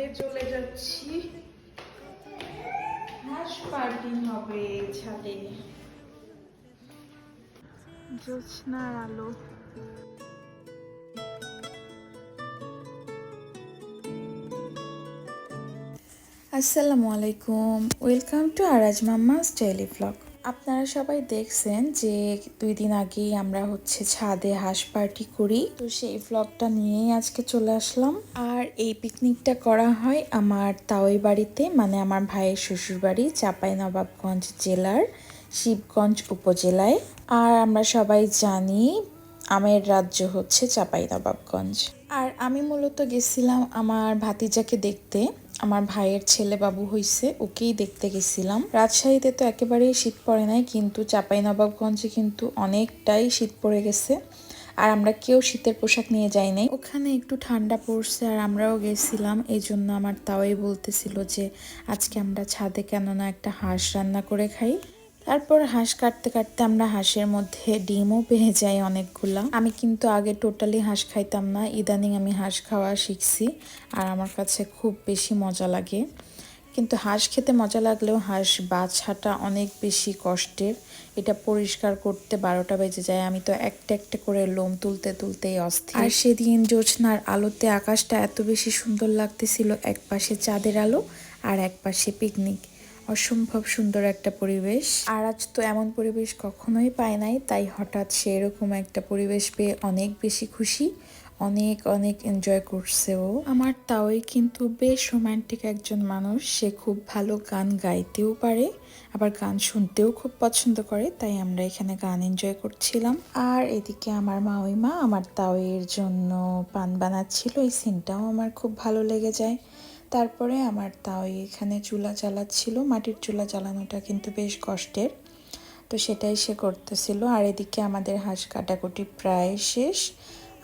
ছাদে চলে যাচ্ছি। হাঁস পার্টি হবে ছাদে। জ্যোৎস্নার আলো। আসসালামু আলাইকুম। Welcome to Araj mamma stylie vlog আপনারা সবাই দেখছেন যে দুই দিন আগেই আমরা হচ্ছে ছাদে হাঁস পার্টি করি। তো সেই ভ্লগটা নিয়েই আজকে চলে আসলাম। আর এই পিকনিকটা করা হয় আমার তাওই বাড়িতে মানে আমার ভাইয়ের শ্বশুর বাড়ি চাপাই নবাবগঞ্জ জেলার শিবগঞ্জ উপজেলায়। আর আমরা সবাই জানি আমের রাজ্য হচ্ছে চাপাই নবাবগঞ্জ আর আমি মূলত গেছিলাম আমার ভাতিজাকে দেখতে। আমার ভাইয়ের ছেলে বাবু হইছে, ওকেই দেখতে গেছিলাম। রাজশাহীতে তো একেবারেই শীত পড়ে নাই, কিন্তু চাপাই নবাবগঞ্জে কিন্তু অনেকটাই শীত পড়ে গেছে। আর আমরা কেউ শীতের পোশাক নিয়ে যাই নাই। ওখানে একটু ঠান্ডা পড়ছে আর আমরাও গেছিলাম এই জন্য আমার তাওয়াই বলতেছিল যে, আজকে আমরা ছাদে কেননা একটা হাঁস রান্না করে খাই। তারপর হাঁস কাটতে কাটতে আমরা হাঁসের মধ্যে ডিমও পেয়ে যাই অনেকগুলা। আমি কিন্তু আগে টোটালি হাঁস খাইতাম না, ইদানিং আমি হাঁস খাওয়া শিখছি আর আমার কাছে খুব বেশি মজা লাগে। কিন্তু হাঁস খেতে মজা লাগলেও হাঁস বাছাটা অনেক বেশি কষ্টের। এটা পরিষ্কার করতে বারোটা বেজে যায়, আমি তো একটা একটা করে লোম তুলতে তুলতেই অস্থির। আর সেদিন জোছনার আলোতে আকাশটা এত বেশি সুন্দর লাগতেছিল এক পাশে চাঁদের আলো আর এক পাশে পিকনিক অসম্ভব সুন্দর একটা পরিবেশ। আর আজ তো এমন পরিবেশ কখনোই পায় নাই, তাই হঠাৎ সেরকম একটা পরিবেশ পেয়ে অনেক বেশি খুশি, অনেক অনেক এনজয় করছে ও আমার তাওই কিন্তু বেশ রোমান্টিক একজন মানুষ, সে খুব ভালো গান গাইতেও পারে, আবার গান শুনতেও খুব পছন্দ করে, তাই আমরা এখানে গান এনজয় করছিলাম। আর এদিকে আমার মাওইমা আমার তাওয়ের জন্য পান বানাচ্ছিল, এই সিনটাও আমার খুব ভালো লেগে যায়। তারপরে আমার তাও এখানে চুলা জ্বালাচ্ছিল মাটির চুলা জ্বালানোটা কিন্তু বেশ কষ্টের। তো সেটাই সে করতেছিল। আর এদিকে আমাদের হাঁস কাটাকুটি প্রায় শেষ,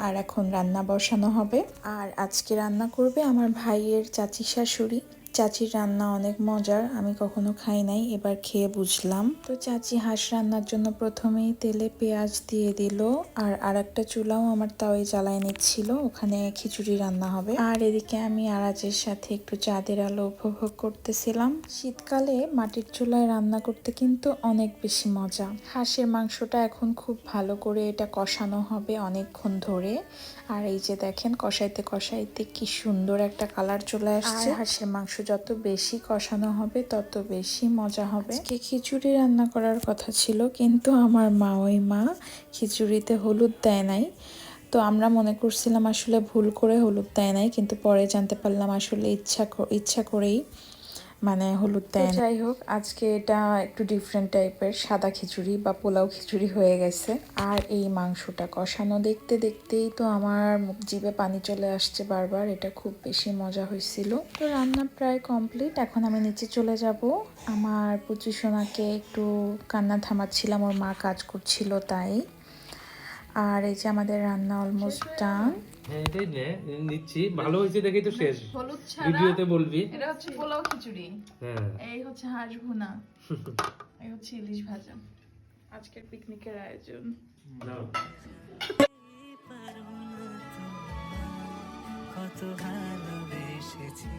আর এখন রান্না বসানো হবে। আর আজকে রান্না করবে আমার ভাইয়ের চাচি শাশুড়ি। চাচির রান্না অনেক মজার আমি কখনো খাই নাই এবার খেয়ে বুঝলাম। তো চাচি হাঁস রান্নার জন্য প্রথমেই তেলে পেঁয়াজ দিয়ে দিল আর আর একটা চুলাও আমার তাওই জ্বালায় নিচ্ছিল ওখানে খিচুড়ি রান্না হবে। আর এদিকে আমি আরাজের সাথে একটু চাঁদের আলো উপভোগ করতেছিলাম। শীতকালে মাটির চুলায় রান্না করতে কিন্তু অনেক বেশি মজা। হাঁসের মাংসটা এখন খুব ভালো করে এটা কষানো হবে অনেকক্ষণ ধরে। আর এই যে দেখেন কষাইতে কষাইতে কি সুন্দর একটা কালার চলে আসছে। হাঁসের মাংস যত বেশি কষানো হবে, তত বেশি মজা হবে। আজকে খিচুড়ি রান্না করার কথা ছিল, কিন্তু আমার মা, ওই মা খিচুড়িতে হলুদ দেয় নাই। তো আমরা মনে করছিলাম আসলে ভুল করে হলুদ দেয় নাই, কিন্তু পরে জানতে পারলাম আসলে ইচ্ছা ইচ্ছা করেই মানে হলুদ দেয় যাই হোক আজকে এটা একটু ডিফারেন্ট টাইপের সাদা খিচুড়ি বা পোলাও খিচুড়ি হয়ে গেছে। আর এই মাংসটা কষানো দেখতে দেখতেই তো আমার মুখ জিভে পানি চলে আসছে বারবার এটা খুব বেশি মজা হয়েছিল। তো রান্না প্রায় কমপ্লিট এখন আমি নিচে চলে যাব। আমার পুচি সোনাকে একটু কান্না থামাচ্ছিলাম ওর মা কাজ করছিল তাই। আর এই যে আমাদের রান্না অলমোস্ট ডান হ্যাঁ এটাই নে নিচ্ছি। ভালো হয়েছে দেখেই তো শেষ। হলুদ ছাড়া ভিডিওতে বলবি। এটা হচ্ছে পোলাও খিচুড়ি। হ্যাঁ। এই হচ্ছে হাঁস ভুনা। এই হচ্ছে ইলিশ ভাজা। আজকের পিকনিকের আয়োজন। নাও। কত ভালোবেসেছি।